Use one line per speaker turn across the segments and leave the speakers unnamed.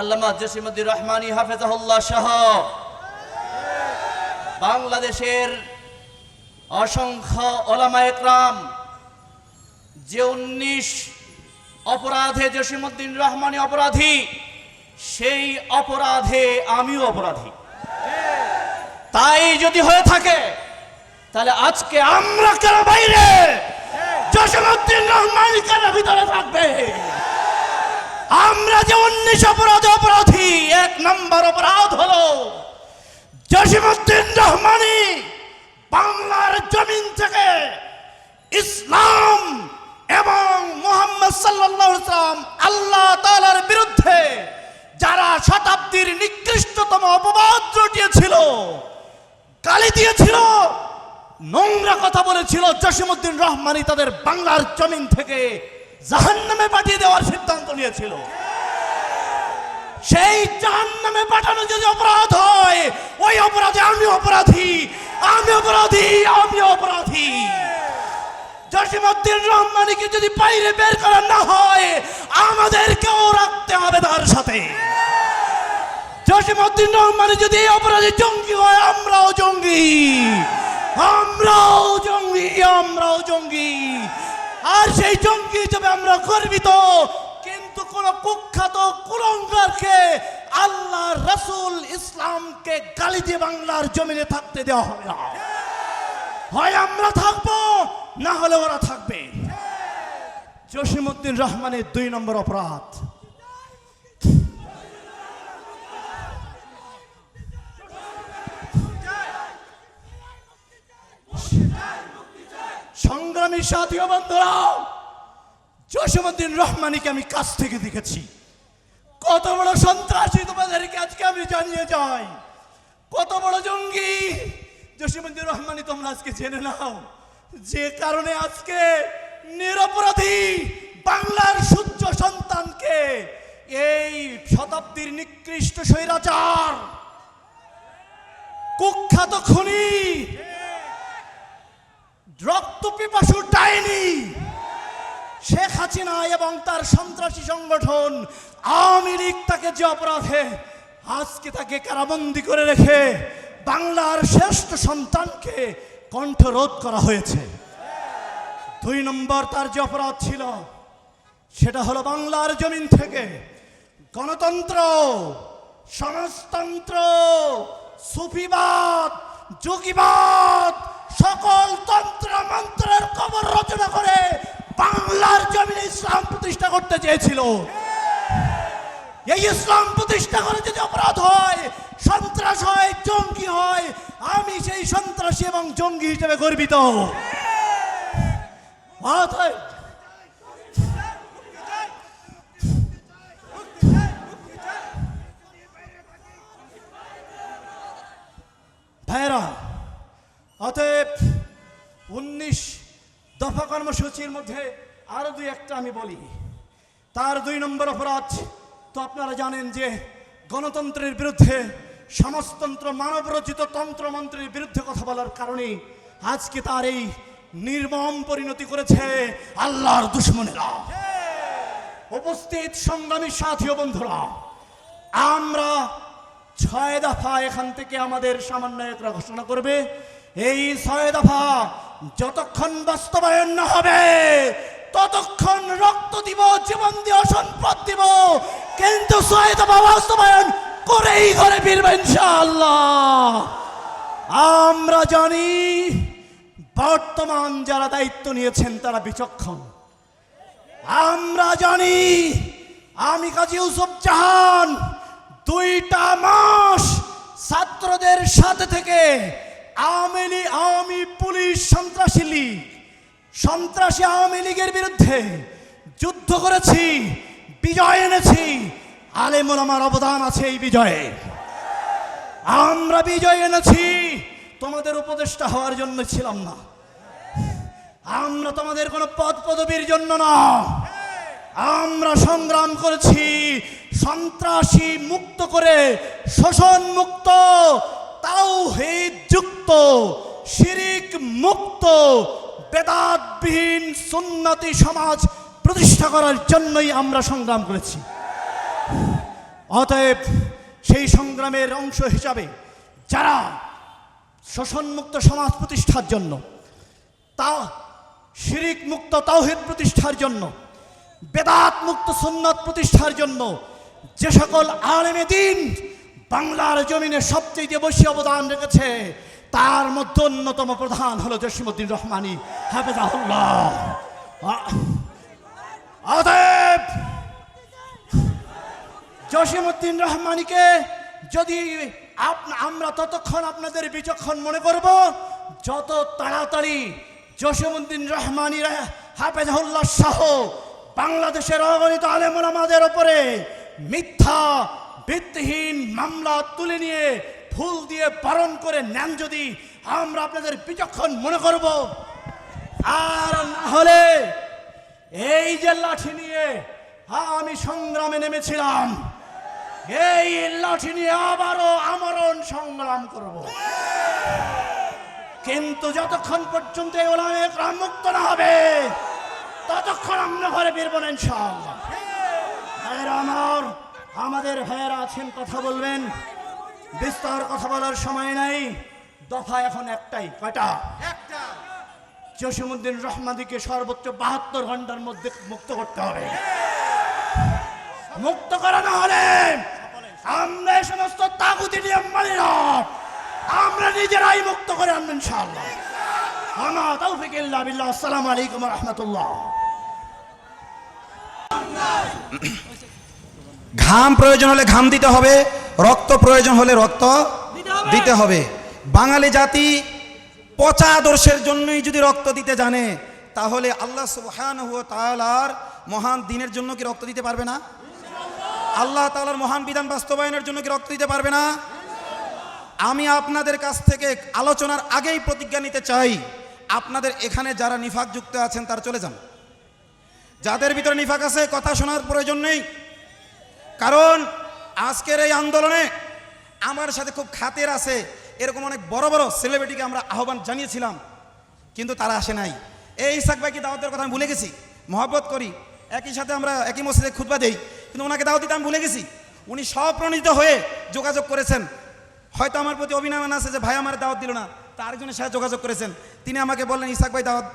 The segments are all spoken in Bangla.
আল্লামা জসিমুদ্দিন রহমানী হাফেজাহুল্লাহ সহ বাংলাদেশের অসংখ্য ওলামা একরাম, যে উনিশ অপরাধে জসিমুদ্দিন রহমানী অপরাধী, সেই অপরাধে আমিও অপরাধী। তাই যদি হয়ে থাকে, তাহলে আজকে আমরা কেন বাইরে? জসিমুদ্দিন রহমানী কেন ভিতরে থাকবে? আমরা যে উনিশ অপরাধে অপরাধী, এক নম্বর অপরাধ হলো জসিমুদ্দিন রহমানি বাংলার জমিন থেকে ইসলাম এবং মোহাম্মদ সাল্লাম আল্লাহ তালার বিরুদ্ধে যারা শতাব্দীর নিকৃষ্টতম অপবাদ রটিয়েছিল গালি দিয়েছিল, নোংরা কথা বলেছিল জসিমুদ্দিন রহমানি তাদের বাংলার জমিন থেকে জাহান্নামে পাঠিয়ে দেওয়ার সিদ্ধান্ত নিয়েছিল। সেই জাহান্নামে পাঠানো যদি অপরাধ হয়, ওই অপরাধে আমি অপরাধী আমি অপরাধী আমি অপরাধী। জসিমুদ্দিন রহমানিকে যদি বাইরে বের করা না হয়, আমাদেরকেও রাখতে হবে তার সাথে। জসিমুদ্দিন রহমানি যদি এই অপরাধী জঙ্গি হয়, আমরাও জঙ্গি। আমরাও জঙ্গি আমরাও জঙ্গি। আর সেই জঙ্গি হিসেবে আমরা গর্বিত। কিন্তু কোন কুখ্যাত কুলঙ্গারকে আল্লাহ রসুল ইসলামকে গালি দিয়ে বাংলার জমিনে থাকতে দেওয়া হবে না। হয় আমরা থাকব, না হলে ওরা থাকবে। জসিমুদ্দিন রহমানের দুই নম্বর অপরাধ। সংগ্রামী সাথী বন্ধুরা জসীমুদ্দিন রহমানিকে আমি কাছ থেকে দেখেছি। কত বড় সন্ত্রাসী তোমাদেরকে আজকে আমি জানিয়ে যাই। কত বড় জঙ্গি। জসীমুদ্দিন রহমানি, তোমরা আজকে জেনে নাও যে কারণে আজকে নিরপরাধী বাংলার সূর্য সন্তানকে এই শতাব্দীর নিকৃষ্ট স্বৈরাচার, কুখ্যাত খুনি রক্ত পিপাসু ডাইনি। শেখ হাসিনা এবং তার সন্ত্রাসী সংগঠন আওয়ামী লীগ তাকে যে অপরাধে আজকে তাকে কারাবন্দি করে রেখে বাংলার শ্রেষ্ঠ সন্তানকে কণ্ঠরোধ করা হয়েছে। দুই নম্বর তার যে অপরাধ ছিল, সেটা হলো বাংলার জমিন থেকে গণতন্ত্র, সমাজতন্ত্র, সুফিবাদ, যোগীবাদ সকল তন্ত্র মন্ত্রের কবর রচনা করে বাংলার জমিনে ইসলাম প্রতিষ্ঠা করতে চেয়েছিল। এই ইসলাম প্রতিষ্ঠা করে যদি অপরাধ হয়, সন্ত্রাস হয়, জঙ্গি হয়, আমি সেই সন্ত্রাসী এবং জঙ্গি হিসেবে গর্বিত ভাইরা অতএব উনিশ দফা কর্মসূচির মধ্যে আরও দুই একটা আমি বলি। তার দুই নম্বর অপরাধ, তো আপনারা জানেন যে গণতন্ত্রের বিরুদ্ধে সমাজতন্ত্র, মানবরচিত তন্ত্রমন্ত্রের বিরুদ্ধে কথা বলার কারণে আজকে তার এই নির্মম পরিণতি করেছে আল্লাহর দুশ্মনেরা। উপস্থিত সংগ্রামী সাথী বন্ধুরা, আমরা ছয় দফা এখান থেকে আমাদের সমন্বয়করা ঘোষণা করবে এই ছয় দফা যতক্ষণ বাস্তবায়ন না হবে, ততক্ষণ রক্ত দিব, জীবন দিব সম্পদ দিব। কিন্তু ছয় দফা বাস্তবায়ন করেই ঘরে ফিরবে ইনশাআল্লাহ। আমরা জানি বর্তমান যারা দায়িত্ব নিয়েছেন তারা বিচক্ষণ। আমরা জানি আমি কাজী ইউসুফ জাহান দুইটা মাস ছাত্রদের সাথে থেকে আওয়ামী লীগ, আওয়ামী পুলিশ, সন্ত্রাসী লীগ, সন্ত্রাসী আওয়ামী লীগের বিরুদ্ধে যুদ্ধ করেছি, বিজয় এনেছি। আলেমুল আমার অবদান আছে এই বিজয়ে। আমরা বিজয় এনেছি, তোমাদের উপদেষ্টা হওয়ার জন্য ছিলাম না। আমরা তোমাদের কোনো পদ পদবীর জন্য না। আমরা সংগ্রাম করেছি, সন্ত্রাসী মুক্ত করে, শোষণ মুক্ত তাও যুক্ত শিরিক মুক্ত বেদাতবিহীন সুন্নতি সমাজ প্রতিষ্ঠা করার জন্যই আমরা সংগ্রাম করেছি। অতএব সেই সংগ্রামের অংশ হিসাবে যারা শোষণমুক্ত সমাজ প্রতিষ্ঠার জন্য, তা শিরিক মুক্ত তাওহিদ প্রতিষ্ঠার জন্য বেদাত মুক্ত সুন্নত প্রতিষ্ঠার জন্য যে সকল আলেমে দিন বাংলার জমিনে সবচেয়ে বেশি অবদান রেখেছে, তার মধ্যে অন্যতম প্রধান হলো জসিমুদ্দিন রহমানি। হাফেজাহুল্লাহ। জসিমুদ্দিন রহমানিকে যদি আমরা ততক্ষণ আপনাদের বিচক্ষণ মনে করব, যত তাড়াতাড়ি জসিমুদ্দিন রহমানি হাফেজাহুল্লাহ শাহ বাংলাদেশের অগণিত আলেমুল আমাদের ওপরে মিথ্যা ভিত্তিহীন মামলা তুলে নিয়ে ফুল দিয়ে পালন করে নেন যদি, আমরা আপনাদের বিচক্ষণ মনে করব। আর না হলে এই যে লাঠি নিয়ে আমি সংগ্রামে নেমেছিলাম, এই লাঠি নিয়ে আবারও আমরণ সংগ্রাম করব। কিন্তু যতক্ষণ পর্যন্ত মুক্ত না হবে, ততক্ষণ আমরা ঘরে বেরবো না ইনশাআল্লাহ। আমার আমাদের ভাইয়েরা আছেন কথা বলবেন। বিস্তর কথা বলার সময় নাই। দফা এখন একটাই কয়টা? জসিমুদ্দিন রহমাদিকে সর্বোচ্চ বাহাত্তর ঘণ্টার মধ্যে মুক্ত করতে হবে। মুক্ত করা না হলে আমরা এই সমস্ত তাগুতি নিয়ম মানি না। আমরা নিজেরাই মুক্ত করে আনবেন ইনশাআল্লাহ। আমা তৌফিক ইল্লা বিল্লাহ। আসসালামু আলাইকুম ওয়া রাহমাতুল্লাহ।
ঘাম প্রয়োজন হলে ঘাম দিতে হবে রক্ত প্রয়োজন হলে রক্ত দিতে হবে। বাঙালি জাতি পচা আদর্শের জন্যই যদি রক্ত দিতে জানে তাহলে আল্লাহ সুবহান তালার মহান দিনের জন্য কি রক্ত দিতে পারবে না? আল্লাহ তালার মহান বিধান বাস্তবায়নের জন্য কি রক্ত দিতে পারবে না? আমি আপনাদের কাছ থেকে আলোচনার আগেই প্রতিজ্ঞা নিতে চাই আপনাদের এখানে যারা নিফাক যুক্ত আছেন তারা চলে যান। যাদের ভিতরে নিফাক আছে কথা শোনার প্রয়োজন নেই। কারণ আজকের এই আন্দোলনে আমার সাথে খুব খাতের আছে, এরকম অনেক বড় বড় সেলিব্রিটিকে আমরা আহ্বান জানিয়েছিলাম, কিন্তু তারা আসে নাই। এই ইসাক ভাইকে দাওয়াতের কথা আমি ভুলে গেছি, মহব্বত করি। একই সাথে আমরা একই মসজিদে খুতবা দেই, কিন্তু ওনাকে দাওয়াত দিতে আমি ভুলে গেছি। উনি স্বপ্রণীত হয়ে যোগাযোগ করেছেন। হয়তো আমার প্রতি অভিনন্দন আছে যে, ভাই, আমার দাওয়াত দিল না। তা আরেকজনের সাথে যোগাযোগ করেছেন। তিনি আমাকে বললেন, ইসাক ভাই, দাওয়াত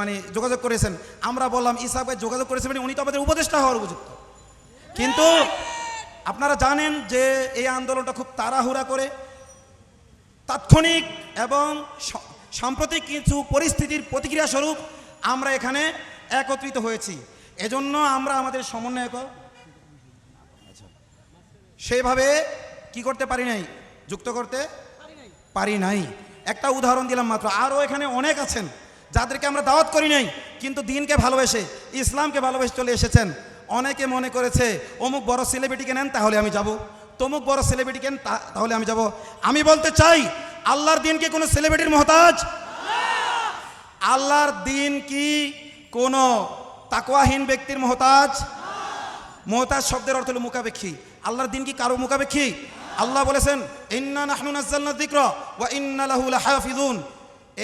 মানে যোগাযোগ করেছেন। আমরা বললাম, ইসাক ভাই যোগাযোগ করেছেন মানে উনি তো আমাদের উপদেষ্টা হওয়ার উপযুক্ত। কিন্তু আপনারা জানেন যে এই আন্দোলনটা খুব তাড়াহুড়া করে তাৎক্ষণিক এবং সাম্প্রতিক কিছু পরিস্থিতির প্রতিক্রিয়া স্বরূপ আমরা এখানে একত্রিত হয়েছি। এজন্য আমরা আমাদের সমন্বয়ক সেইভাবে কি করতে পারি নাই? যুক্ত করতে পারি নাই। একটা উদাহরণ দিলাম মাত্র। আরও এখানে অনেক আছেন যাদেরকে আমরা দাওয়াত করি নাই, কিন্তু দিনকে ভালোবেসে, ইসলামকে ভালোবেসে চলে এসেছেন। অনেকে মনে করেছে, অমুক বড় সেলিব্রিটিকে নেন তাহলে আমি যাব। তমুক বড় সেলিব্রিটিকে নেন তাহলে আমি যাব। আমি বলতে চাই, আল্লাহর দিন কি কোনো সেলিব্রিটির মহতাজ? আল্লাহর দিন কি কোনো তাকওয়াহীন ব্যক্তির মহতাজ? মহতাজ শব্দের অর্থ হলো মুখাপেক্ষী। আল্লাহর দিন কি কারও মুখাপেক্ষী? আল্লাহ বলেছেন, ইন্না নাহনু নাযালনা যিকরা ওয়া ইন্না লাহু লাহাফিজুন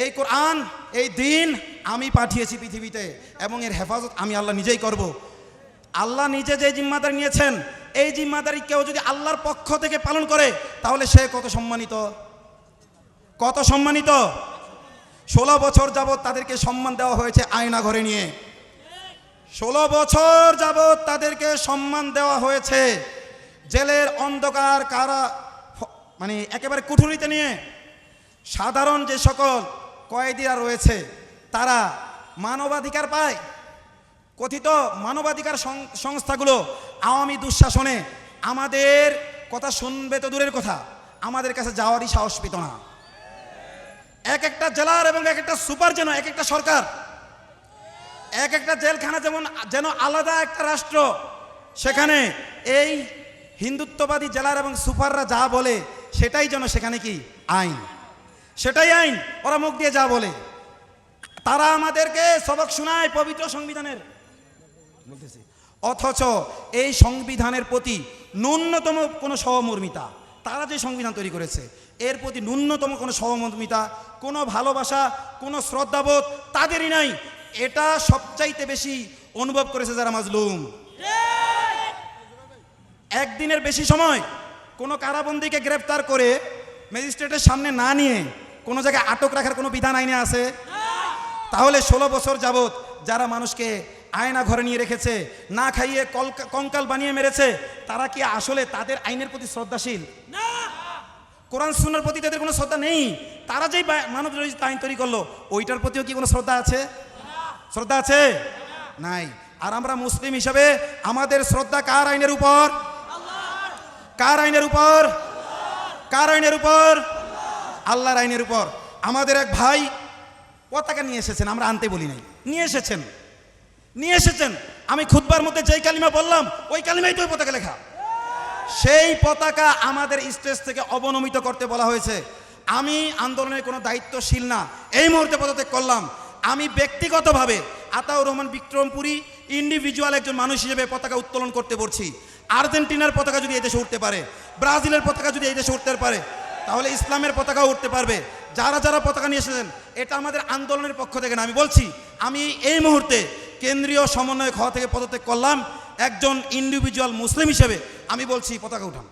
এই কোরআন, এই দিন আমি পাঠিয়েছি পৃথিবীতে এবং এর হেফাজত আমি আল্লাহ নিজেই করব। আল্লাহ নিজে যে জিম্মাদারি নিয়েছেন, এই জিম্মাদারি কেউ যদি আল্লাহর পক্ষ থেকে পালন করে, তাহলে সে কত সম্মানিত? কত সম্মানিত? ষোলো বছর যাবৎ তাদেরকে সম্মান দেওয়া হয়েছে আয়না ঘরে নিয়ে। ষোলো বছর যাবৎ তাদেরকে সম্মান দেওয়া হয়েছে। জেলের অন্ধকার কারা মানে একেবারে কুঠুরিতে নিয়ে, সাধারণ যে সকল কয়েদিরা রয়েছে, তারা মানবাধিকার পায়। কথিত মানবাধিকার সংস্থাগুলো আওয়ামী দুঃশাসনে আমাদের কথা শুনবে তো দূরের কথা, আমাদের কাছে যাওয়ারই সাহস পেত না। এক একটা জেলার এবং এক একটা সুপার যেন, এক একটা সরকার, এক একটা জেলখানা যেমন, যেন আলাদা একটা রাষ্ট্র, সেখানে এই হিন্দুত্ববাদী জেলার এবং সুপাররা যা বলে, সেটাই যেন সেখানে কি? আইন। সেটাই আইন, ওরা মুখ দিয়ে যা বলে। তারা আমাদেরকে সবক শোনায় পবিত্র সংবিধানের। বলতেছি। অথচ এই সংবিধানের প্রতি ন্যূনতম কোনো সহমর্মিতা, তারা যে সংবিধান তৈরি করেছে, এর প্রতি ন্যূনতম কোনো সহমর্মিতা, কোনো ভালোবাসা, কোনো শ্রদ্ধাবোধ তাদেরই নাই। এটা সবচাইতে বেশি অনুভব করেছে যারা মাজলুম। একদিনের বেশি সময় কোনো কারাবন্দিকে গ্রেফতার করে ম্যাজিস্ট্রেটের সামনে না নিয়ে কোনো জায়গায় আটক রাখার কোনো বিধান আইনে আছে? তাহলে ষোলো বছর যাবত যারা মানুষকে আয়না ঘরে নিয়ে রেখেছে না খাইয়ে কঙ্কাল বানিয়ে মেরেছে তারা কি আসলে তাদের আইনের প্রতি শ্রদ্ধাশীল? কোরআন সুন্নার প্রতি তাদের কোনো শ্রদ্ধা নেই। তারা যেই মানব রচিত আইন তৈরি করল ওইটার প্রতিও কি কোনো শ্রদ্ধা আছে? শ্রদ্ধা আছে? নাই। আর আমরা মুসলিম হিসাবে আমাদের শ্রদ্ধা কার আইনের উপর? কার আইনের উপর? কার আইনের উপর? আল্লাহর আইনের উপর। আমাদের এক ভাই পতাকা নিয়ে এসেছেন আমরা আনতে বলি নাই। নিয়ে এসেছেন। নিয়ে এসেছেন। আমি খুতবার মধ্যে যেই কালিমা বললাম, ওই কালিমাই তো পতাকা লেখা। সেই পতাকা আমাদের স্টেজ থেকে অবনমিত করতে বলা হয়েছে। আমি আন্দোলনের কোনো দায়িত্বশীল না। এই মুহূর্তে পদত্যাগ করলাম। আমি ব্যক্তিগতভাবে আতাউর রহমান বিক্রমপুরী ইন্ডিভিজুয়াল একজন মানুষ হিসেবে পতাকা উত্তোলন করতে বলছি। আর্জেন্টিনার পতাকা যদি এই দেশে উঠতে পারে, ব্রাজিলের পতাকা যদি এই দেশে উঠতে পারে, তাহলে ইসলামের পতাকাও উঠতে পারবে। যারা যারা পতাকা নিয়ে এসেছেন, এটা আমাদের আন্দোলনের পক্ষ থেকে না। আমি বলছি, আমি এই মুহূর্তে কেন্দ্রীয় সমন্বয়ক হওয়া থেকে পদত্যাগ করলাম। একজন ইন্ডিভিজুয়াল মুসলিম হিসেবে আমি বলছি, পতাকা উঠান।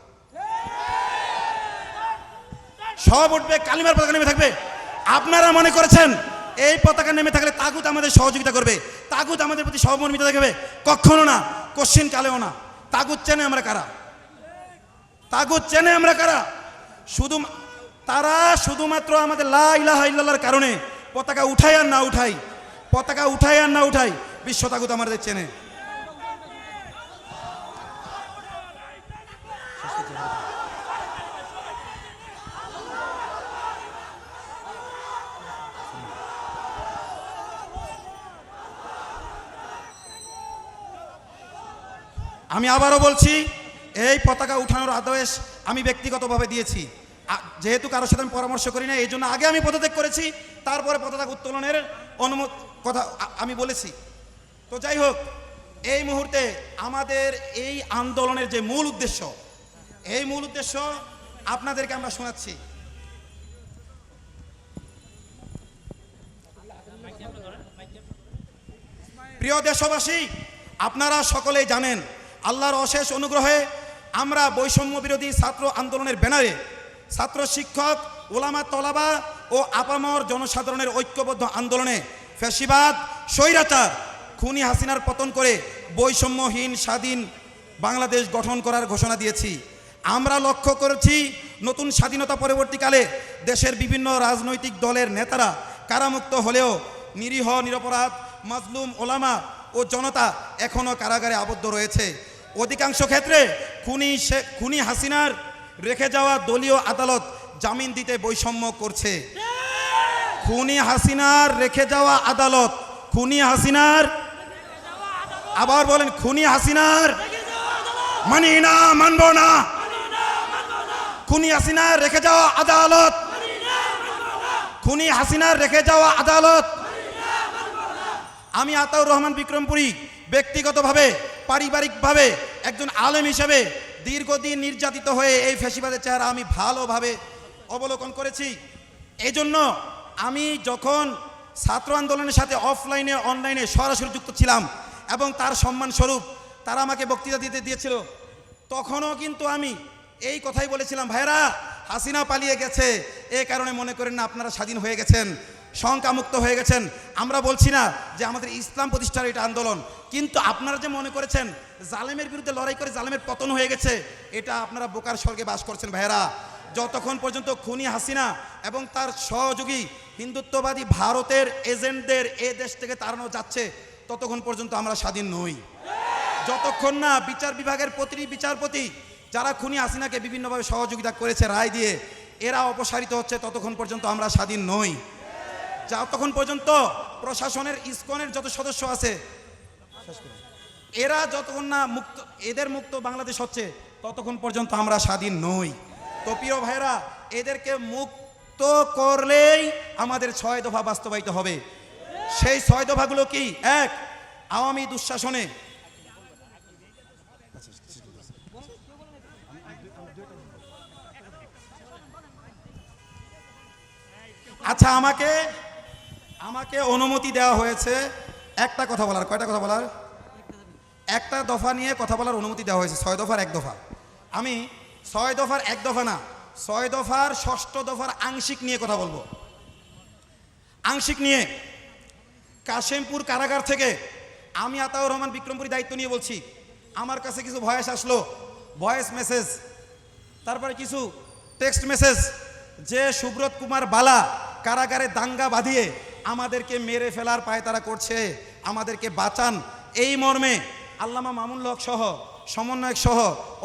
সব উঠবে, কালিমার পতাকা নেমে থাকবে। আপনারা মনে করেছেন, এই পতাকা নেমে থাকলে তাগুত আমাদের সহযোগিতা করবে। তাগুত আমাদের প্রতি সহমর্মিত দেখবে? কখনো না, কোশ্চিন কালেও না। তাগুত চেনে আমরা কারা? তাগুত চেনে আমরা কারা? শুধু তারা শুধুমাত্র আমাদের লা ইলাহা কারণে পতাকা উঠাই আর না উঠাই পতাকা উঠাই আর না উঠাই, বিশ্ব তাগুত আমাদের চেনে। আমি আবারও বলছি, এই পতাকা উঠানোর আদেশ আমি ব্যক্তিগতভাবে দিয়েছি। যেহেতু কারোর সাথে আমি পরামর্শ করি না এই জন্য আগে আমি পদত্যাগ করেছি, তারপরে পতাকা উত্তোলনের অনুমতি কথা আমি বলেছি। তো যাই হোক, এই মুহূর্তে আমাদের এই আন্দোলনের যে মূল উদ্দেশ্য, এই মূল উদ্দেশ্য আপনাদেরকে আমরা শোনাচ্ছি। প্রিয় দেশবাসী, আপনারা সকলেই জানেন, আল্লাহর অশেষ অনুগ্রহে আমরা বৈষম্য বিরোধী ছাত্র আন্দোলনের ব্যানারে ছাত্র শিক্ষক ওলামা তলাবা ও আপামর জনসাধারণের ঐক্যবদ্ধ আন্দোলনে ফ্যাসিবাদ, স্বৈরাচার, খুনি হাসিনার পতন করে বৈষম্যহীন, স্বাধীন বাংলাদেশ গঠন করার ঘোষণা দিয়েছি। আমরা লক্ষ্য করেছি নতুন স্বাধীনতা পরবর্তীকালে দেশের বিভিন্ন রাজনৈতিক দলের নেতারা কারামুক্ত হলেও নিরীহ, নিরপরাধ, মাজলুম ওলামা ও জনতা এখনও কারাগারে আবদ্ধ রয়েছে। অধিকাংশ ক্ষেত্রে খুনি খুনি হাসিনার রেখে যাওয়া দলীয় আদালত জামিন দিতে বৈষম্য করছে। খুনি হাসিনার রেখে যাওয়া আদালত, খুনি হাসিনার, আবার বলেন খুনি হাসিনার, মানি না, মানব না। খুনি হাসিনার রেখে যাওয়া আদালত, খুনি হাসিনার রেখে যাওয়া আদালত। আমি আতাউর রহমান বিক্রমপুরী ব্যক্তিগতভাবে, পারিবারিকভাবে একজন আলেম হিসেবে দীর্ঘদিন নির্যাতিত হয়ে এই ফ্যাসিবাদের চেহারা আমি ভালোভাবে অবলোকন করেছি। এই জন্য আমি যখন ছাত্র আন্দোলনের সাথে অফলাইনে অনলাইনে সরাসরি যুক্ত ছিলাম এবং তার সম্মানস্বরূপ তারা আমাকে বক্তৃতা দিতে দিয়েছিল, তখনও কিন্তু আমি এই কথাই বলেছিলাম ভাইরা হাসিনা পালিয়ে গেছে। এ কারণে মনে করেন না আপনারা স্বাধীন হয়ে গেছেন। শঙ্কামুক্ত হয়ে গেছেন। আমরা বলছি না যে আমাদের ইসলাম প্রতিষ্ঠার এটা আন্দোলন, কিন্তু আপনারা যে মনে করেছেন জালেমের বিরুদ্ধে লড়াই করে জালেমের পতন হয়ে গেছে, এটা আপনারা বোকার স্বর্গে বাস করছেন ভাইরা যতক্ষণ পর্যন্ত খুনি হাসিনা এবং তার সহযোগী হিন্দুত্ববাদী ভারতের এজেন্টদের এ দেশ থেকে তাড়ানো যাচ্ছে, ততক্ষণ পর্যন্ত আমরা স্বাধীন নই। যতক্ষণ না বিচার বিভাগের প্রতিটি বিচারপতি যারা খুনি হাসিনাকে বিভিন্নভাবে সহযোগিতা করেছে রায় দিয়ে, এরা অপসারিত হচ্ছে, ততক্ষণ পর্যন্ত আমরা স্বাধীন নই। যতক্ষণ পর্যন্ত প্রশাসনের ইসকনের যত সদস্য আছে এরা যতক্ষণ না মুক্ত, এদের মুক্ত বাংলাদেশ হচ্ছে, ততক্ষণ পর্যন্ত আমরা স্বাধীন নই। তো প্রিয় ভাইরা এদেরকে মুক্ত করলেই আমাদের ছয় দফা বাস্তবায়িত হবে। সেই ছয় দফাগুলো কি? এক, আওয়ামী দুঃশাসনে। আচ্ছা আমাকে আমাকে অনুমতি দেওয়া হয়েছে একটা কথা বলার, কয়টা কথা বলার? একটা দফা নিয়ে কথা বলার অনুমতি দেওয়া হয়েছে, ছয় দফার এক দফা। আমি ছয় দফার এক দফা না, ছয় দফার ষষ্ঠ দফার আংশিক নিয়ে কথা বলব। আংশিক নিয়ে। কাশেমপুর কারাগার থেকে আমি আতাউর রহমান বিক্রমপুরী দায়িত্ব নিয়ে বলছি। আমার কাছে কিছু ভয়েস আসলো, ভয়েস মেসেজ, তারপরে কিছু টেক্সট মেসেজ যে সুব্রত কুমার বালা কারাগারে দাঙ্গা বাঁধিয়ে আমাদেরকে মেরে ফেলার পায়তারা করছে। আমাদেরকে বাঁচান। এই মর্মে আল্লামা মামুন হক সহ সমন্বয়ক সহ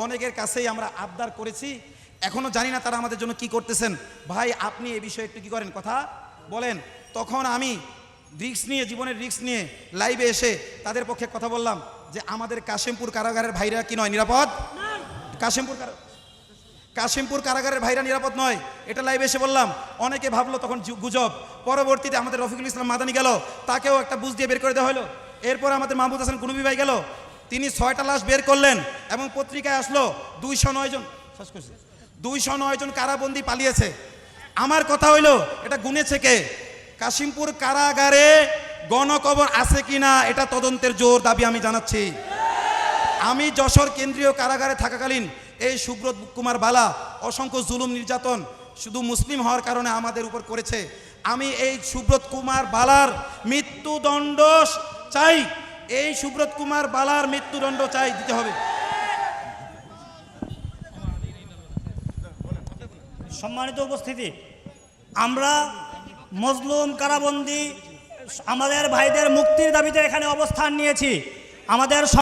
অনেকের কাছেই আমরা আবদার করেছি। এখনও জানি না তারা আমাদের জন্য কি করতেছেন। ভাই আপনি এ বিষয়ে একটু কি করেন কথা? বলেন তখন আমি রিক্স নিয়ে জীবনের রিক্স নিয়ে লাইভে এসে তাদের পক্ষে কথা বললাম যে আমাদের কাশিমপুর কারাগারের ভাইরা কি নয়? নিরাপদ? কাশিমপুর কারা কাশিমপুর কারাগারের ভাইরা নিরাপদ নয়, এটা লাইভে এসে বললাম। অনেকে ভাবলো তখন গুজব। পরবর্তীতে আমাদের রফিকুল ইসলাম মাদানি গেল। তাকেও একটা বুঝ দিয়ে বের করে দেওয়া হলো। এরপর আমাদের মাহমুদ হাসান কুনুবি ভাই গেল। তিনি ছয়টা লাশ বের করলেন এবং পত্রিকায় আসলো দুইশো নয় জন দুইশো নয় জন কারাবন্দি পালিয়েছে। আমার কথা হইল, এটা গুনেছে কে? কাশিমপুর কারাগারে গণকবর আছে কিনা, এটা তদন্তের জোর দাবি আমি জানাচ্ছি। আমি যশোর কেন্দ্রীয় কারাগারে থাকাকালীন এই সুব্রত কুমার বালা, অসংখ্য জুলুম নির্যাতন শুধু মুসলিম হওয়ার কারণে আমাদের উপর করেছে। আমি এই সুব্রত কুমার বালার মৃত্যুদণ্ড চাই। এই সুব্রত কুমার বালার মৃত্যুদণ্ড চাই, দিতে হবে।
সম্মানিত উপস্থিতি, আমরা মজলুম কারাবন্দি, আমাদের ভাইদের মুক্তির দাবিতে এখানে অবস্থান নিয়েছি। আমাদের